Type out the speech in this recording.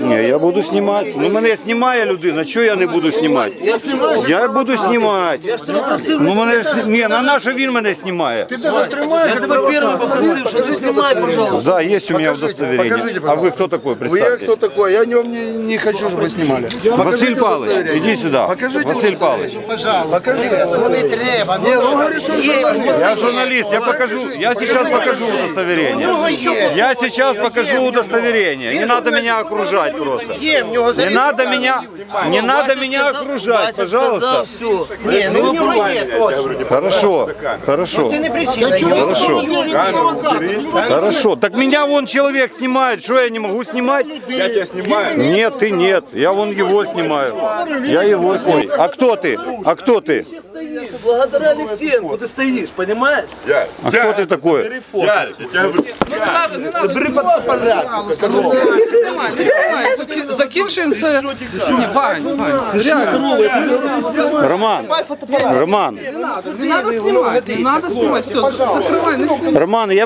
Ні, я буду знімати. Ну мене знімає людина, що я не буду знімати? Я знімаю. Я буду знімати. Я ж тебе просив. Ну мене ж ні, на наше він мене знімає. Я тебе перший попросив, що не знімай, пожалуйста. Да, есть у меня удостоверение. А вы кто такой, Вы я представьте? кто такой? Я не, вам не, не хочу, чтобы вы снимали. Василь Павлович, удостоверение. иди сюда. Покажите Василь Павлович. Покажите. Ну не треба. Не, ну говорит, что журналист. Я журналист, я покажу, я сейчас покажу удостоверение. Я сейчас покажу удостоверение. Не надо меня окружать просто. Не надо меня, не надо меня окружать, пожалуйста. Все. Ну, Хорошо, хорошо. Хорошо. Хорошо. Так меня вон человек снимает, что я не могу снимать? Я тебя снимаю. Нет, ты нет. Я вон его снимаю. Я его снимаю. А кто ты? А кто ты? Благодаря Алексеенку ты стоишь, понимаешь? А кто ты такой? Ярик, я тебя говорю. Закінчуємо це. Ні, Вань, Вань, реально. Роман. Роман. Не надо знімати, не надо знімати, все, закривай, не знімай. Роман, я